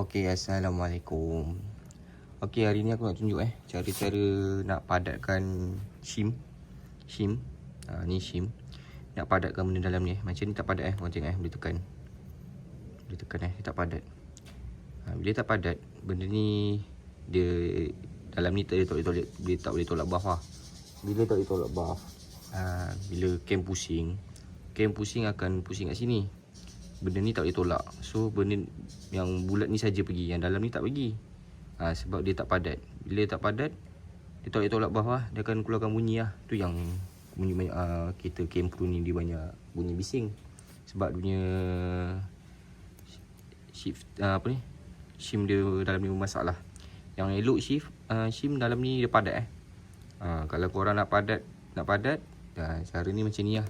Okey, Assalamualaikum. Okey, hari ni aku nak tunjuk eh cara-cara nak padatkan shim. Shim. Ha, ni shim. Nak padatkan benda dalam ni eh. Macam ni tak padat eh. Korang tengok eh. Boleh tekan. Boleh tekan eh. Dia tak padat. Ha, bila tak padat, benda ni dia dalam ni tak boleh tolak, tolak, dia tak boleh tolak buff lah. Bila tak boleh tolak buff, ha, bila cam pusing, cam pusing akan pusing kat sini. Benda ni tak boleh tolak. So benda yang bulat ni saja pergi, yang dalam ni tak pergi. Ha, sebab dia tak padat. Bila tak padat, dia tolak buff lah. Dia akan keluarkan bunyi lah. Tu yang bunyi banyak uh, kita cam pro ni dia banyak bunyi bising. Sebab dunia shift uh, apa ni? Shim dia dalam ni bermasalah. Yang elok shift uh, shim dalam ni dia padat eh. Ha, kalau korang nak padat, nak padat, uh, cara ni macam ni lah.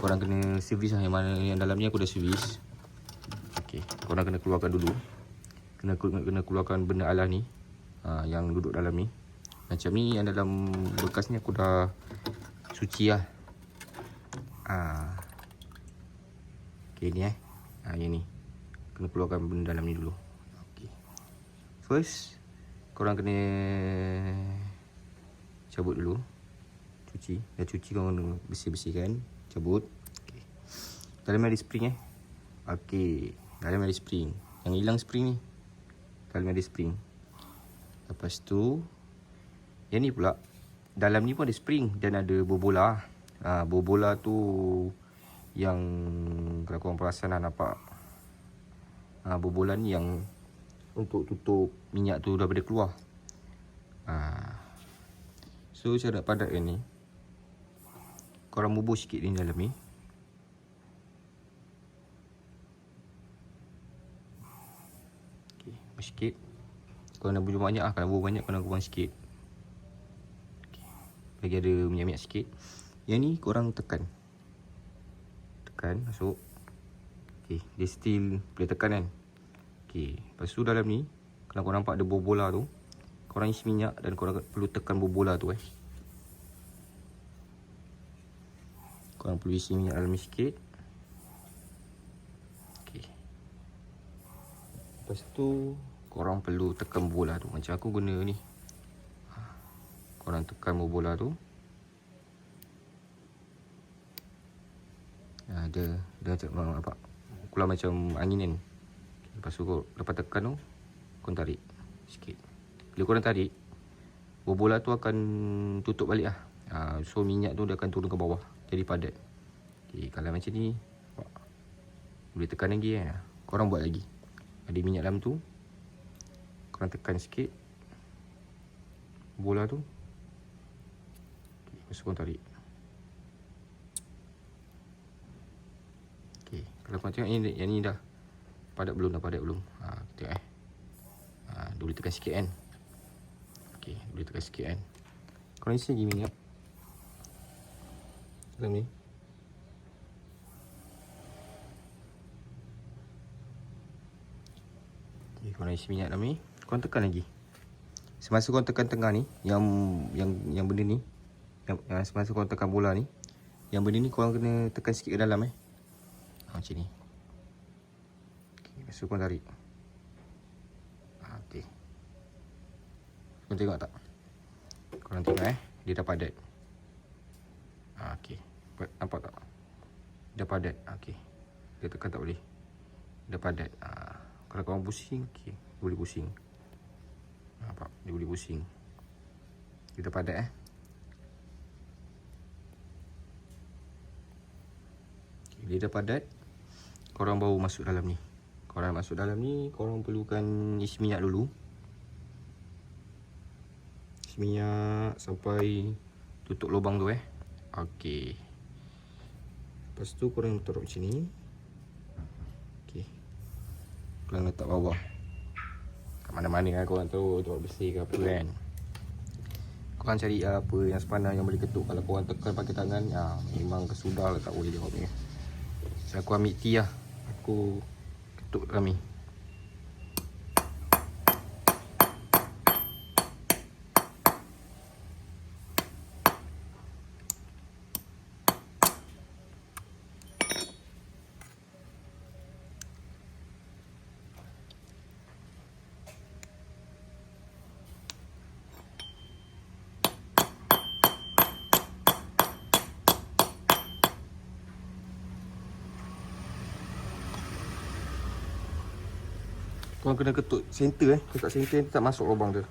Korang kena servis lah yang mana yang dalam ni aku dah servis. Okey, korang kena keluarkan dulu. Kena kena keluarkan benda alah ni. Ha, yang duduk dalam ni. Macam ni yang dalam bekas ni aku dah suci lah. Ha. Okey ni eh. Ha, yang ni. Kena keluarkan benda dalam ni dulu. Okey. First, korang kena cabut dulu. Cuci. Dah cuci korang kena bersih-bersihkan. Cabut. Okey. Dalam ada spring eh. Okey. Dalam ada spring. Yang hilang spring ni. Dalam ada spring. Lepas tu. Yang ni pula. Dalam ni pun ada spring. Dan ada bobola. Ha, bobola tu. Yang. Kalau korang perasan lah nampak. Ha, bobola ni yang. Untuk tutup minyak tu daripada keluar. Ha. So cara padatkan ni. Korang bubur sikit ni dalam ni. Okey, bubur sikit. Kalau nak bubur banyak ah, kalau bubur banyak kau nak kurang sikit. Bagi ada minyak-minyak sikit. Yang ni korang tekan. Tekan masuk. Okey, dia still boleh tekan kan. Okey, lepas tu dalam ni kalau korang nampak ada bobola tu, korang isi minyak dan korang perlu tekan bobola tu eh. Korang perlu isi minyak dalam ni sikit. Lepas tu korang perlu tekan bola tu. Macam aku guna ni. Ha. Korang tekan bola tu. Ha, dia korang nampak. Keluar macam angin kan. Lepas tu lepas tekan tu korang tarik sikit. Bila korang tarik bola tu akan tutup balik lah. Ha, so minyak tu dia akan turun ke bawah jadi padat. Okay, kalau macam ni boleh tekan lagi kan. Korang buat lagi. Ada minyak dalam tu. Korang tekan sikit. Bola tu. Okay, korang tarik. Okay, kalau korang tengok ni, yang ni dah padat belum, dah padat belum. Ha, tengok eh. Ha, boleh tekan sikit kan. Okay, boleh tekan sikit kan. Korang isi lagi minyak. Dalam ni. Korang isi minyak dalam ni. Korang tekan lagi. Semasa korang tekan tengah ni, yang yang yang benda ni, yang, yang semasa korang tekan bola ni, yang benda ni korang kena tekan sikit ke dalam eh. Ha, macam ni. Okay, tu korang tarik. Ha, okay. Korang tengok tak? Korang tengok eh. Dia dah padat. Ha, okay. Nampak tak? Dia padat. Ha, okay. Dia tekan tak boleh. Dia padat. Ha, kalau korang pusing, okay. Boleh pusing. Nampak? Dia boleh pusing. Dah padat eh. Okay, dia dah padat. Korang baru masuk dalam ni. Korang masuk dalam ni, korang perlukan isi minyak dulu. Isi minyak sampai tutup lubang tu eh. Okey. Lepas tu korang taruh macam ni. Korang letak bawah. Kat mana-mana kan korang tahu tempat bersih ke apa kan. Korang cari apa yang sepadan yang boleh ketuk. Kalau korang tekan pakai tangan, ya, memang kesudah lah tak boleh jawab ni. So, aku ambil tea lah. Aku ketuk kami. Korang kena ketuk center eh. Kat center ni tak masuk lubang tu.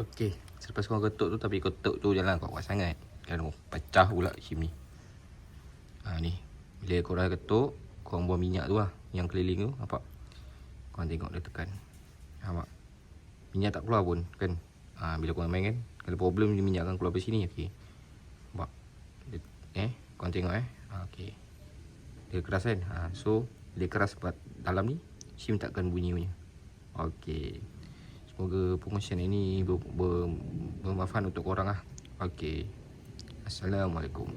Okey, selepas korang ketuk tu tapi ketuk tu jangan kuat-kuat sangat. Kan pecah pula shim ni. Ha ni. Bila korang ketuk, korang buang minyak tu lah yang keliling tu, nampak? Korang tengok dia tekan. Nampak? Minyak tak keluar pun kan. Ha, bila korang main kan, kalau problem ni minyak akan keluar dari sini okey. Nampak? Dia, eh, korang tengok eh. Ha, okey. Dia keras kan? Ha, so dia keras sebab dalam ni shim takkan bunyi punya. Okey. Semoga promotion ini ber, ber, bermanfaat untuk korang lah. Okey. Assalamualaikum.